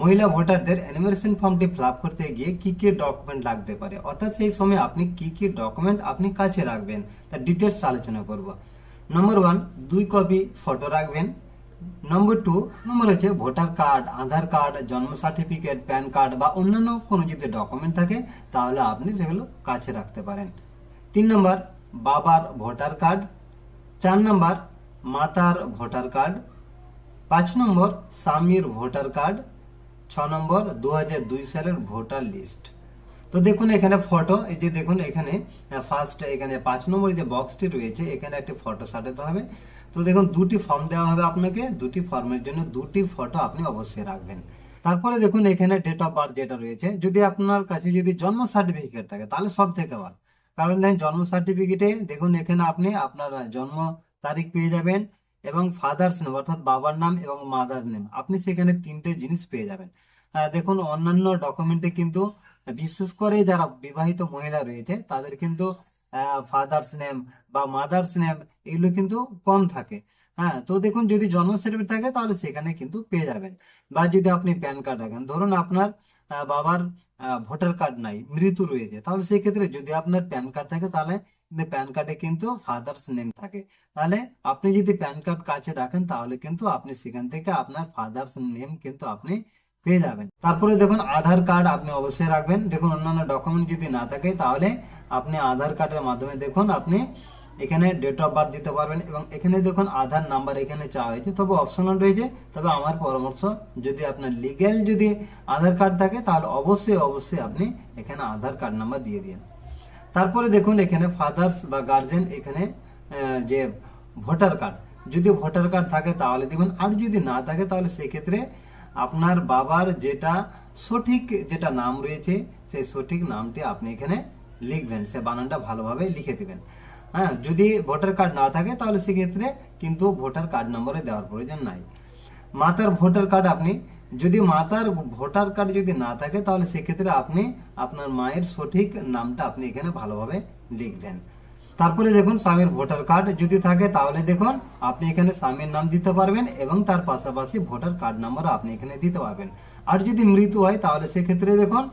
মহিলা ভোটারদের এনিমেশন ফর্মটি ফিল আপ করতে গিয়ে কি কি ডকুমেন্ট লাগতে পারে? অর্থাৎ সেই সময় আপনি কি কি ডকুমেন্ট আপনি কাছে রাখবেন, তার ডিটেলস আলোচনা করব। নম্বর ওয়ান দুই কপি ফটো রাখবেন। নম্বর টু নম্বর হচ্ছে ভোটার কার্ড আধার কার্ড জন্ম সার্টিফিকেট প্যান কার্ড বা অন্যান্য কোনো যদি ডকুমেন্ট থাকে, তাহলে আপনি সেগুলো কাছে রাখতে পারেন। তিন নম্বর বাবার ভোটার কার্ড চার নম্বর মাতার ভোটার কার্ড পাঁচ নম্বর স্বামীর ভোটার কার্ড ছ নম্বর দু সালের ভোটার লিস্ট। তো দেখুন এখানে ফটো এই যে দেখুন এখানে ফার্স্ট এখানে পাঁচ নম্বর যে বক্সটি রয়েছে, এখানে একটি ফটো সাজাতে হবে। তো দেখুন, দুটি ফর্ম দেওয়া হবে আপনাকে, দুটি ফর্মের জন্য দুটি ফটো আপনি অবশ্যই রাখবেন। তারপরে দেখুন এখানে ডেট অফ বার্থ যেটা রয়েছে, যদি আপনার কাছে যদি জন্ম সার্টিফিকেট থাকে, তাহলে সব থেকে ভালো। কারণ দেখেন, জন্ম সার্টিফিকেটে দেখুন এখানে আপনি আপনার জন্ম তারিখ পেয়ে যাবেন এবং ফাদার্স নেম অর্থাৎ বাবার নাম এবং মাদার নেম আপনি সেখানে তিনটে জিনিস পেয়ে যাবেন। দেখুন, অন্যান্য ডকুমেন্টে কিন্তু, বিশেষ করে যারা বিবাহিত মহিলা রয়েছে, তাদের কিন্তু ফাদার্স নেম বা মাদার্স নেম এগুলো কিন্তু কম থাকে। হ্যাঁ তো দেখুন, যদি জন্ম সার্টিফিকেট থাকে, তাহলে সেখানে কিন্তু পেয়ে যাবেন। বা যদি আপনি প্যান কার্ড রাখেন, ধরুন আপনার বাবার ভোটার কার্ড নাই, মৃত্যু রয়েছে, তাহলে সেই ক্ষেত্রে যদি আপনার প্যান কার্ড থাকে, তাহলে প্যান কার্ডে কিন্তু ফাদার্স নেম থাকে। তাহলে আপনি যদি প্যান কার্ড কাছে রাখেন, তাহলে কিন্তু আপনি সেখান থেকে আপনার ফাদার্স নেম কিন্তু আপনি পেয়ে যাবেন। তারপরে দেখুন, আধার কার্ড আপনি অবশ্যই রাখবেন। দেখুন, অন্যান্য ডকুমেন্ট যদি না থাকে, তাহলে আপনি আধার কার্ডের মাধ্যমে দেখুন, আপনি এখানে ডেট অফ বার্থ দিতে পারবেন এবং এখানে দেখুন, আধার নাম্বার এখানে চাওয়া হয়েছে। তবে অপশনাল রয়েছে। তবে আমার পরামর্শ, যদি আপনার লিগ্যাল যদি আধার কার্ড থাকে, তাহলে অবশ্যই অবশ্যই আপনি এখানে আধার কার্ড নাম্বার দিয়ে দিন। তারপরে দেখুন এখানে ফাদার্স বা গার্জেন এখানে যে ভোটার কার্ড যদি ভোটার কার্ড থাকে তাহলে দেবেন, আর যদি না থাকে তাহলে সেক্ষেত্রে আপনার বাবার যেটা সঠিক যেটা নাম রয়েছে, সেই সঠিক নামটি আপনি এখানে লিখবেন, সে বানানটা ভালোভাবে লিখে দেবেন। হ্যাঁ যদি ভোটার কার্ড না থাকে তাহলে সেক্ষেত্রে কিন্তু ভোটার কার্ড নম্বরে দেওয়ার প্রয়োজন নাই। মাতার ভোটার কার্ড আপনি যদি মাতার ভোটার কার্ড যদি না থাকে, তাহলে সেক্ষেত্রে আপনি আপনার মায়ের সঠিক নামটা আপনি এখানে ভালোভাবে লিখবেন। তারপরে দেখুন, স্বামীর ভোটার কার্ড যদি থাকে, তাহলে দেখুন, আপনি এখানে স্বামীর নাম দিতে পারবেন এবং তার পাশাপাশি ভোটার কার্ড নাম্বার আপনি এখানে দিতে পারবেন। আর যদি মৃত্যু হয়, তাহলে সেক্ষেত্রে দেখুন,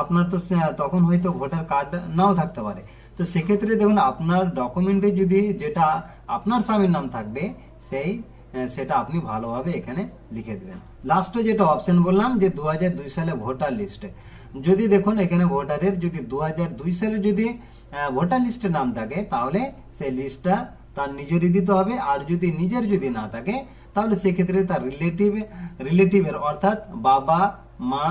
আপনার তো তখন হয়তো ভোটার কার্ড নাও থাকতে পারে। তো সেক্ষেত্রে দেখুন, আপনার ডকুমেন্টে যদি যেটা আপনার স্বামীর নাম থাকবে, সেই সেটা আপনি ভালোভাবে এখানে লিখে দেবেন। লাস্টে যেটা অপশন বললাম যে দু সালে ভোটার লিস্টে যদি দেখুন এখানে ভোটারের যদি দু দুই সালে যদি ভোটার লিস্টে নাম থাকে, তাহলে সেই লিস্টটা তার নিজেরই দিতে হবে। আর যদি নিজের যদি না থাকে, তাহলে সেক্ষেত্রে তার রিলেটিভ রিলেটিভের অর্থাৎ বাবা, মা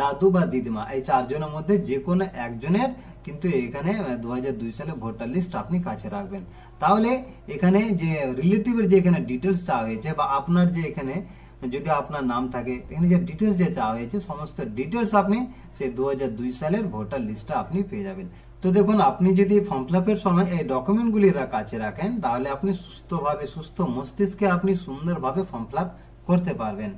দাদু বা দিদিমা, এই চারজনের মধ্যে যে কোনো একজনের কিন্তু এখানে দু সালে ভোটার লিস্ট আপনি কাছে রাখবেন। তাহলে এখানে যে রিলেটিভের যে এখানে ডিটেলস চাওয়া হয়েছে বা আপনার যে এখানে, যদি আপনার নাম থাকে, এখানে যে ডিটেলস যে চাওয়া হয়েছে, সমস্ত ডিটেলস আপনি সেই দু সালের ভোটার লিস্টটা আপনি পেয়ে যাবেন। তো দেখুন, আপনি যদি ফর্ম ফিল সময় এই ডকুমেন্টগুলি কাছে রাখেন, তাহলে আপনি সুস্থভাবে, সুস্থ মস্তিষ্কে আপনি সুন্দরভাবে ফর্ম ফিল করতে পারবেন।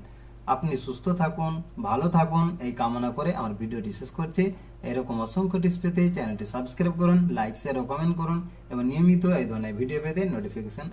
আপনি সুস্থ থাকুন, ভালো থাকুন, এই কামনা করে আমার ভিডিওটি শেষ করছি। এরকম অসংখ্য টিপস পেতে চ্যানেলটি সাবস্ক্রাইব করুন লাইক শেয়ার ও কমেন্ট করুন এবং নিয়মিত এই ধরনের ভিডিও পেতে নোটিফিকেশন